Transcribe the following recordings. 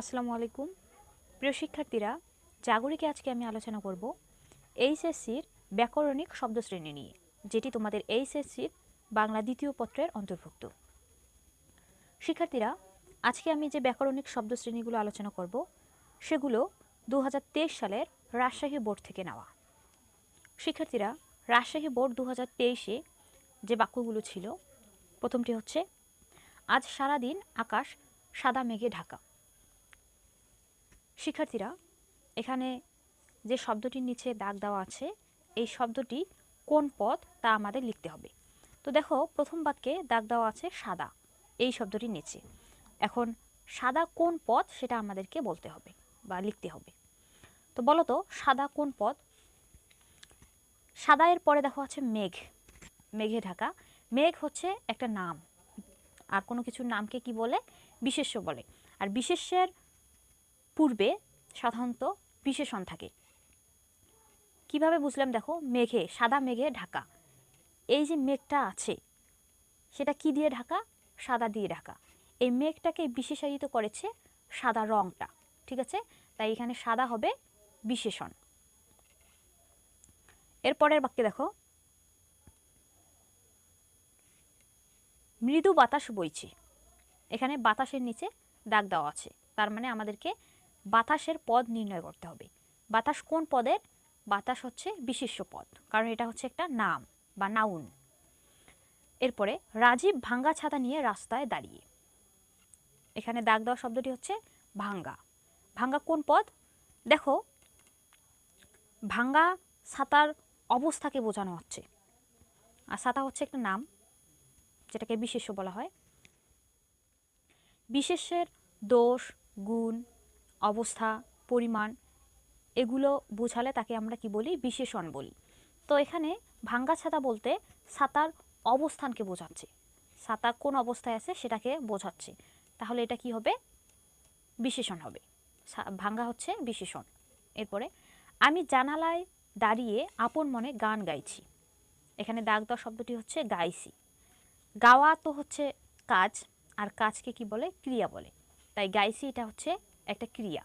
আসসালামু আলাইকুম। প্রিয় শিক্ষার্থীরা, জাগরিকে আজকে আমি আলোচনা করব এইচএসসির ব্যাকরণিক শব্দশ্রেণী নিয়ে, যেটি তোমাদের এইচএসসির বাংলা দ্বিতীয় পত্রের অন্তর্ভুক্ত। শিক্ষার্থীরা, আজকে আমি যে ব্যাকরণিক শব্দশ্রেণীগুলো আলোচনা করব, সেগুলো দু হাজার তেইশ সালের রাজশাহী বোর্ড থেকে নেওয়া। শিক্ষার্থীরা, রাজশাহী বোর্ড দু হাজার যে বাক্যগুলো ছিল, প্রথমটি হচ্ছে, আজ সারাদিন আকাশ সাদা মেঘে ঢাকা। শিক্ষার্থীরা, এখানে যে শব্দটির নিচে দাগ দেওয়া আছে, এই শব্দটি কোন পদ তা আমাদের লিখতে হবে। তো দেখো, প্রথম বাক্যে দাগ দেওয়া আছে সাদা, এই শব্দটির নিচে। এখন সাদা কোন পদ সেটা আমাদেরকে বলতে হবে বা লিখতে হবে। তো বলো তো, সাদা কোন পদ সাদা এর পরে দেখো আছে মেঘ, মেঘে ঢাকা। মেঘ হচ্ছে একটা নাম, আর কোনো কিছুর নামকে কি বলে? বিশেষ্য বলে। আর বিশেষ্যের পূর্বে সাধারণত বিশেষণ থাকে। কীভাবে বুঝলাম দেখো? মেঘে, সাদা মেঘে ঢাকা। এই যে মেঘটা আছে, সেটা কি দিয়ে ঢাকা? সাদা দিয়ে ঢাকা। এই মেঘটাকে বিশেষায়িত করেছে সাদা রংটা, ঠিক আছে? তাই এখানে সাদা হবে বিশেষণ। এরপরের বাক্যে দেখো। মৃদু বাতাস বইছে। এখানে বাতাসের নিচে দাগ দেওয়া আছে। তার মানে আমাদেরকে বাতাসের পদ নির্ণয় করতে হবে। বাতাস কোন পদের? বাতাস হচ্ছে বিশিষ্ট পদ, কারণ এটা হচ্ছে একটা নাম বা নাউন এরপরে, রাজীব ভাঙ্গা ছাতা নিয়ে রাস্তায় দাঁড়িয়ে। এখানে দাগ দেওয়া শব্দটি হচ্ছে ভাঙ্গা। ভাঙ্গা কোন পদ? দেখো, ভাঙ্গা ছাতার অবস্থাকে বোঝানো হচ্ছে। আর ছাতা হচ্ছে একটা নাম, যেটাকে বিশেষ্য বলা হয়। বিশেষ্যের দোষ, গুণ অবস্থা, পরিমাণ, এগুলো বোঝালে তাকে আমরা কি বলি? বিশেষণ বলি। তো এখানে ভাঙ্গা ছাতা বলতে ছাতার অবস্থানকে বোঝাচ্ছে। ছাতা কোন অবস্থায় আছে সেটাকে বোঝাচ্ছে। তাহলে এটা কি হবে? বিশেষণ হবে। ভাঙ্গা হচ্ছে বিশেষণ। এরপরে, আমি জানালায় দাঁড়িয়ে আপন মনে গান গাইছি। এখানে দাগ দেওয়া শব্দটি হচ্ছে গাইছি। গাওয়া তো হচ্ছে কাজ, আর কাজকে কি বলে? ক্রিয়া বলে। তাই গাইছি এটা হচ্ছে একটা ক্রিয়া।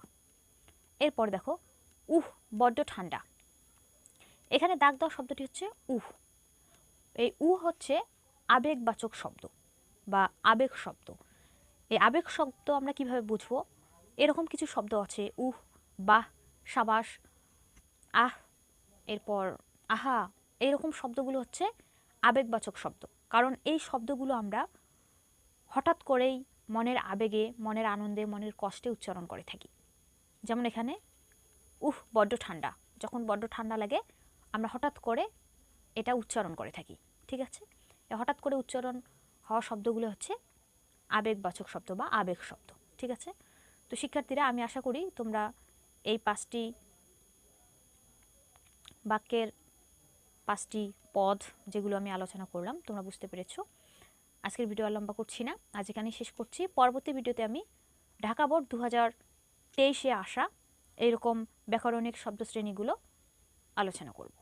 এরপর দেখো, উহ, বড্ড ঠান্ডা। এখানে দাগ দেওয়া শব্দটি হচ্ছে উহ। এই উ হচ্ছে আবেগবাচক শব্দ বা আবেগ শব্দ। এই আবেগ শব্দ আমরা কীভাবে বুঝব? এরকম কিছু শব্দ আছে, উহ, বাহ, সাবাস, আহ, এরপর আহা, এরকম শব্দগুলো হচ্ছে আবেগবাচক শব্দ। কারণ এই শব্দগুলো আমরা হঠাৎ করেই মনের আবেগে, মনের আনন্দে, মনের কষ্টে উচ্চারণ করে থাকি। যেমন এখানে, উহ, বড্ড ঠান্ডা। যখন বড্ড ঠান্ডা লাগে, আমরা হঠাৎ করে এটা উচ্চারণ করে থাকি, ঠিক আছে? হঠাৎ করে উচ্চারণ হওয়া শব্দগুলো হচ্ছে আবেগবাচক শব্দ বা আবেগ শব্দ, ঠিক আছে? তো শিক্ষার্থীরা, আমি আশা করি তোমরা এই পাঁচটি বাক্যের পাঁচটি পদ যেগুলো আমি আলোচনা করলাম, তোমরা বুঝতে পেরেছ। আজকের ভিডিও আর লম্বা করছি না। আজ এখানে শেষ করছি। পরবর্তী ভিডিওতে আমি ঢাকা বোর্ড দু হাজার তেইশে আসা এইরকম ব্যাকরণিক শব্দশ্রেণীগুলো আলোচনা করব।